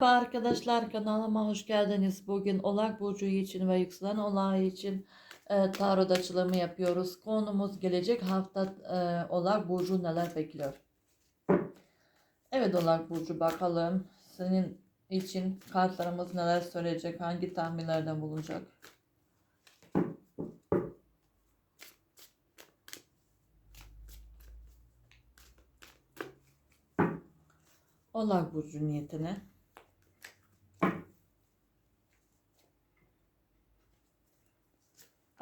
Merhaba Arkadaşlar kanalıma hoş geldiniz. Bugün Oğlak Burcu için ve yükselen Oğlak için e, tarot açılımı yapıyoruz. Konumuz gelecek hafta e, Oğlak Burcu neler bekliyor? Evet Oğlak Burcu bakalım senin için kartlarımız neler söyleyecek, hangi tahminlerden bulunacak? Oğlak Burcu niyetine.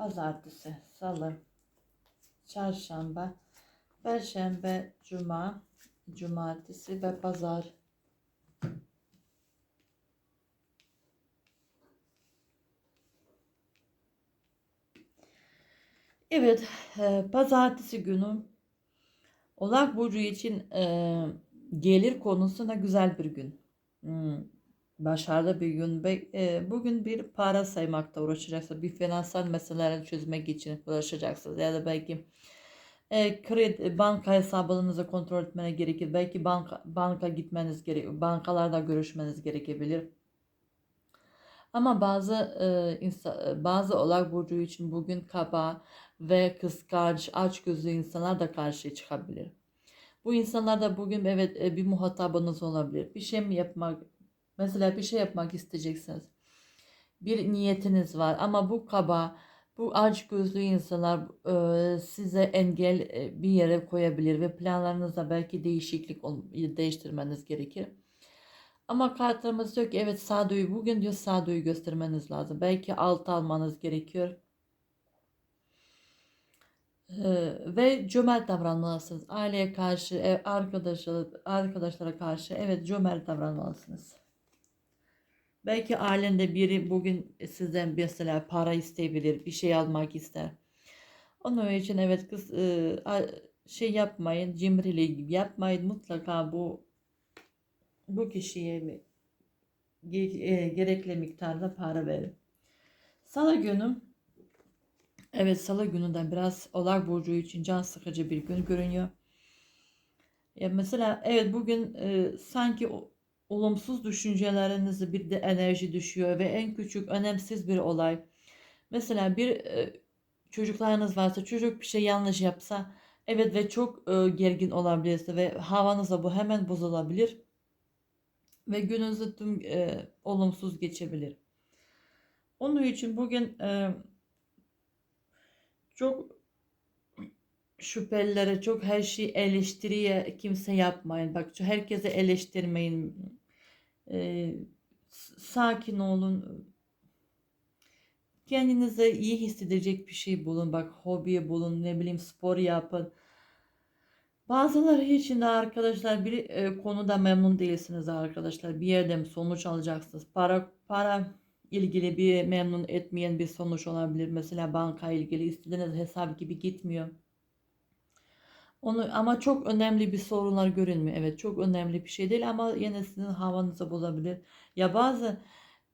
Pazartesi, Salı, Çarşamba, Perşembe, Cuma, Cumartesi ve Pazar. Evet, e, Pazartesi günü Oğlak Burcu için e, gelir konusunda güzel bir gün. Hmm, başarılı bir gün. E, bugün bir para saymakta uğraşacaksınız. Bir finansal meseleleri çözmek için uğraşacaksınız. Ya da belki e, kredi, banka hesabınızı kontrol etmeniz gerekir. Belki banka, banka gitmeniz gerek, bankalarda görüşmeniz gerekebilir. Ama bazı e, insa, bazı oğlak burcu için bugün kaba ve kıskanç, açgözlü insanlar da karşıya çıkabilir. Bu insanlar da bugün evet e, bir muhatabınız olabilir. Bir şey mi yapmak, mesela bir şey yapmak isteyeceksiniz. Bir niyetiniz var ama bu kaba, bu açgözlü insanlar e, size engel e, bir yere koyabilir ve planlarınızda belki değişiklik değiştirmeniz gerekir. Ama kartlarımız diyor ki evet sağduyu bugün diyor sağduyu göstermeniz lazım. Belki alt almanız gerekiyor. Ee, ve cömert davranmalısınız. Aileye karşı, arkadaşlara, arkadaşlara karşı evet cömert davranmalısınız. Belki ailende biri bugün sizden mesela para isteyebilir, bir şey almak ister. Onun için evet kız e, şey yapmayın, cimrilik yapmayın. Mutlaka bu bu kişiye e, gerekli miktarda para verin. Salı günü Evet salı gününden biraz Oğlak Burcu için can sıkıcı bir gün görünüyor. Ya mesela evet bugün e, sanki o- olumsuz düşüncelerinizi bir de enerji düşüyor ve en küçük önemsiz bir olay. Mesela bir e, çocuklarınız varsa çocuk bir şey yanlış yapsa evet ve çok e, gergin olabilirse ve havanızda bu hemen bozulabilir ve gününüzü tüm e, olumsuz geçebilir. Onun için bugün e, çok şüphelilere çok her şeyi eleştiriye kimse yapmayın. Bak herkese eleştirmeyin. S- sakin olun. Kendinize iyi hissedecek bir şey bulun. Bak hobi bulun, ne bileyim spor yapın. Bazıları için de arkadaşlar bir e, konuda memnun değilsiniz arkadaşlar. Bir yerde mi sonuç alacaksınız? Para para ilgili bir memnun etmeyen bir sonuç olabilir. Mesela banka ilgili istediğiniz hesap gibi gitmiyor. Onu ama çok önemli bir sorunlar görünmüyor. Evet çok önemli bir şey değil ama yine sizin havanızı bozabilir. Ya bazı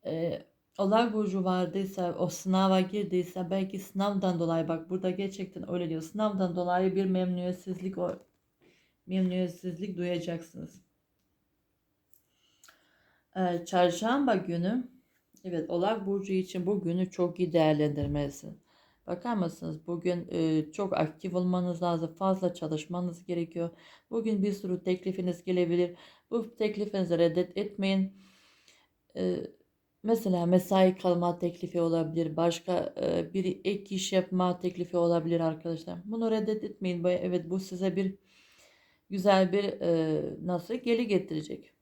e, olay burcu vardıysa o sınava girdiyse belki sınavdan dolayı bak burada gerçekten öyle diyor. Sınavdan dolayı bir memnuniyetsizlik o memnuniyetsizlik duyacaksınız. E, çarşamba günü evet Oğlak Burcu için bu günü çok iyi değerlendirmelisin. Bakar mısınız? Bugün e, çok aktif olmanız lazım. Fazla çalışmanız gerekiyor. Bugün bir sürü teklifiniz gelebilir. Bu teklifinizi reddet etmeyin. E, mesela mesai kalma teklifi olabilir. Başka e, bir ek iş yapma teklifi olabilir arkadaşlar. Bunu reddet etmeyin. Evet bu size bir güzel bir e, nasıl geri getirecek.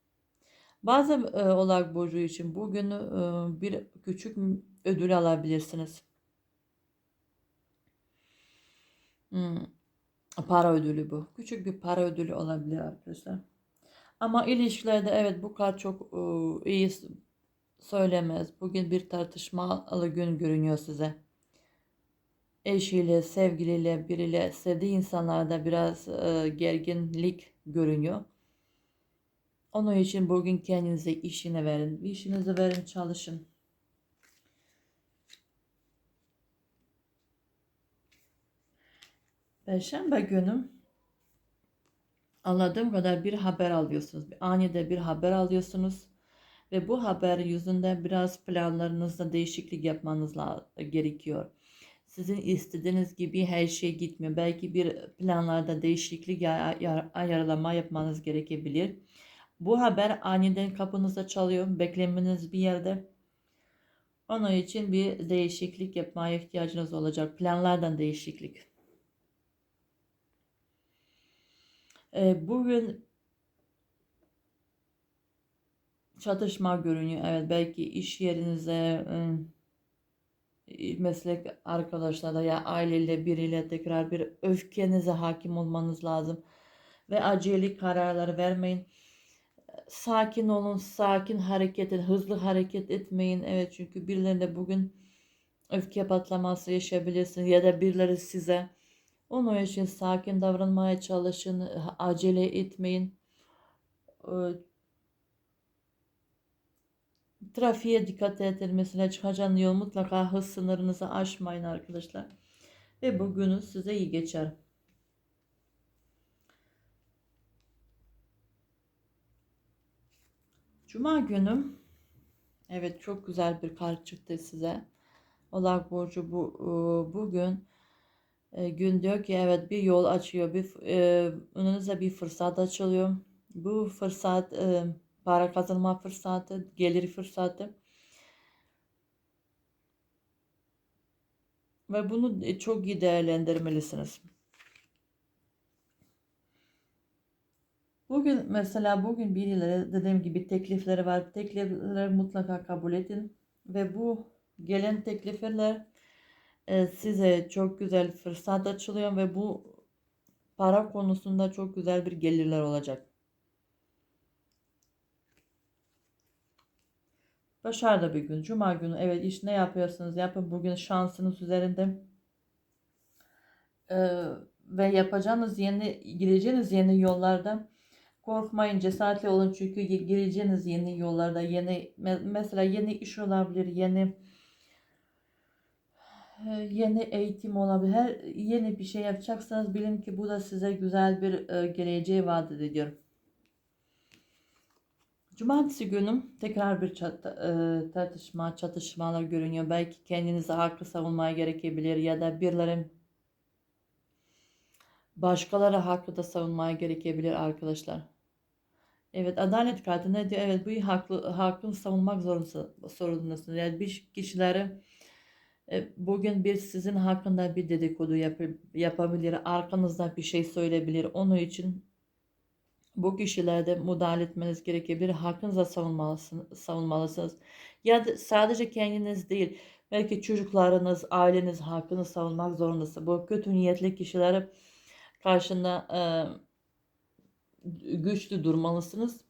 Bazı e, Oğlak Burcu için bugün e, bir küçük ödül alabilirsiniz. Hmm, para ödülü bu. Küçük bir para ödülü olabilir arkadaşlar. Ama ilişkilerde evet bu kart çok e, iyi söylemez. Bugün bir tartışmalı gün görünüyor size. Eşiyle, sevgiliyle, biriyle, sevdiği insanlarda biraz e, gerginlik görünüyor. Onun için bugün kendinize işine verin. İşinizi verin, çalışın. Perşembe günü anladığım kadar bir haber alıyorsunuz. Anide bir haber alıyorsunuz. Ve bu haber yüzünden biraz planlarınızda değişiklik yapmanız gerekiyor. Sizin istediğiniz gibi her şey gitmiyor. Belki bir planlarda değişiklik ya- ya- ayarlama yapmanız gerekebilir. Bu haber aniden kapınıza çalıyor. Beklemeniz bir yerde. Onun için bir değişiklik yapmaya ihtiyacınız olacak. Planlardan değişiklik. Ee, bugün çatışma görünüyor. Evet belki iş yerinize, e, meslek arkadaşlarla ya aileyle biriyle tekrar bir öfkenize hakim olmanız lazım. Ve acele kararlar vermeyin. Sakin olun, sakin hareket edin, hızlı hareket etmeyin. Evet çünkü birilerine bugün öfke patlaması yaşayabilirsiniz ya da birileri size. Onun için sakin davranmaya çalışın, acele etmeyin. Ee, Trafiğe dikkat edin. Mesela çıkacağınız yol mutlaka hız sınırınızı aşmayın arkadaşlar. Ve bugünüz size iyi geçer. Cuma günü evet çok güzel bir kart çıktı size. Oğlak Burcu bu e, bugün e, gün diyor ki evet bir yol açıyor. Bir e, önünüze bir fırsat açılıyor. Bu fırsat e, para kazanma fırsatı, gelir fırsatı. Ve bunu e, çok iyi değerlendirmelisiniz. Bugün mesela bugün birileri dediğim gibi teklifleri var. Teklifleri mutlaka kabul edin. Ve bu gelen teklifler e, size çok güzel fırsat açılıyor ve bu para konusunda çok güzel bir gelirler olacak. Başarılı bir gün. Cuma günü. Evet iş ne yapıyorsunuz? Yapın bugün şansınız üzerinde. Ee, ve yapacağınız yeni, gireceğiniz yeni yollarda korkmayın, cesaretli olun çünkü gireceğiniz yeni yollarda yeni mesela yeni iş olabilir, yeni yeni eğitim olabilir. Her yeni bir şey yapacaksanız bilin ki bu da size güzel bir e, geleceği vaat ediyor. Cumartesi günü tekrar bir çat, e, tartışma, çatışmalar görünüyor. Belki kendinizi haklı savunmaya gerekebilir ya da birilerin başkaları hakkı da savunmaya gerekebilir arkadaşlar. Evet adalet kartı ne diyor? Evet bu haklı, hakkını savunmak zorundasınız. Yani bir kişileri bugün bir sizin hakkında bir dedikodu yap, yapabilir. Arkanızda bir şey söyleyebilir. Onun için bu kişilerde müdahale etmeniz gerekebilir. Hakkınızda savunmalısınız, savunmalısınız. Ya da sadece kendiniz değil. Belki çocuklarınız, aileniz hakkını savunmak zorundasınız. Bu kötü niyetli kişilere karşında e, güçlü durmalısınız.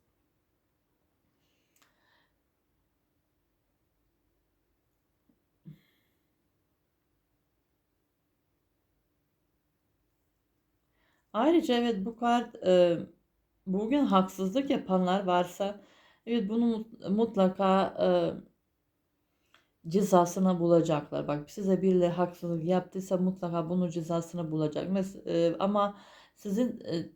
Ayrıca evet bu kart e, bugün haksızlık yapanlar varsa evet bunu mutlaka e, cezasını bulacaklar. Bak size birileri haksızlık yaptıysa mutlaka bunun cezasını bulacak. Mes e, ama sizin e,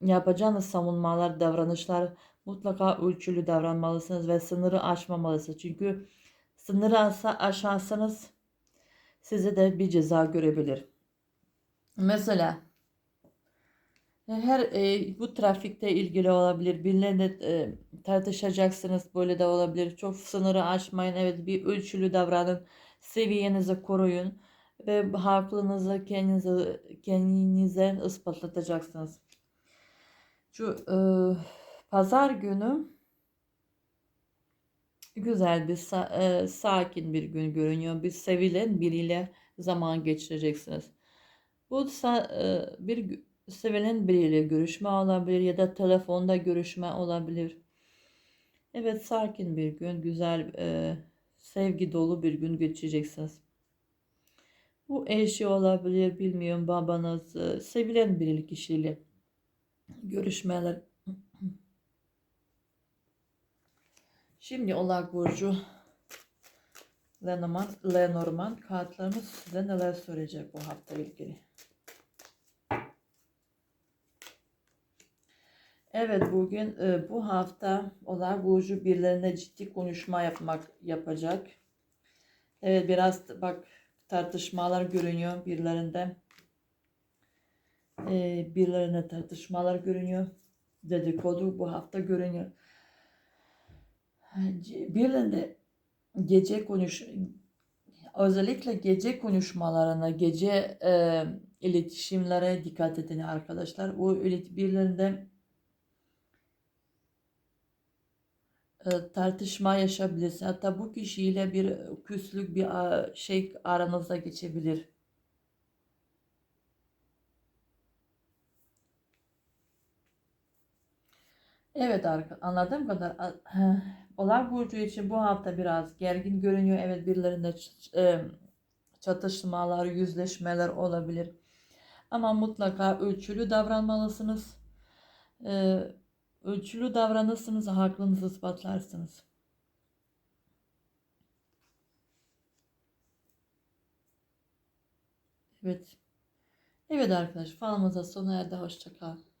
yapacağınız savunmalar, davranışlar mutlaka ölçülü davranmalısınız ve sınırı aşmamalısınız. Çünkü sınırı aşarsanız size de bir ceza görebilir. Mesela her e, bu trafikte ilgili olabilir. Birilerine e, tartışacaksınız. Böyle de olabilir. Çok sınırı aşmayın. Evet bir ölçülü davranın. Seviyenizi koruyun. Ve haklınızı kendinize, kendinize ispatlatacaksınız. Şu e, pazar günü güzel bir sa- e, sakin bir gün görünüyor. Bir sevilen biriyle zaman geçireceksiniz. Bu e, bir sevilen biriyle görüşme olabilir ya da telefonda görüşme olabilir. Evet sakin bir gün, güzel, e, sevgi dolu bir gün geçireceksiniz. Bu eşi olabilir, bilmiyorum babanız, e, sevilen bir kişiyle görüşmeler. Şimdi Oğlak Burcu Lenormand, Lenormand kartlarımız size neler söyleyecek bu hafta ilgili. Evet bugün e, bu hafta Oğlak Burcu birilerine ciddi konuşma yapmak yapacak. Evet biraz bak tartışmalar görünüyor birilerinde. E, birilerine tartışmalar görünüyor. Dedikodu bu hafta görünüyor. Birilerinde gece konuş özellikle gece konuşmalarına, gece e, iletişimlere dikkat edin arkadaşlar. İlet- birilerinde tartışma yaşayabilirsin. Hatta bu kişiyle bir küslük bir şey aranızda geçebilir. Evet anladığım kadar Oğlak Burcu için bu hafta biraz gergin görünüyor. Evet birilerinde e, çatışmalar, yüzleşmeler olabilir. Ama mutlaka ölçülü davranmalısınız. E, ölçülü davranırsınız, haklınızı ispatlarsınız. Evet. Evet arkadaşlar falımıza sona erdi. Hoşça kal.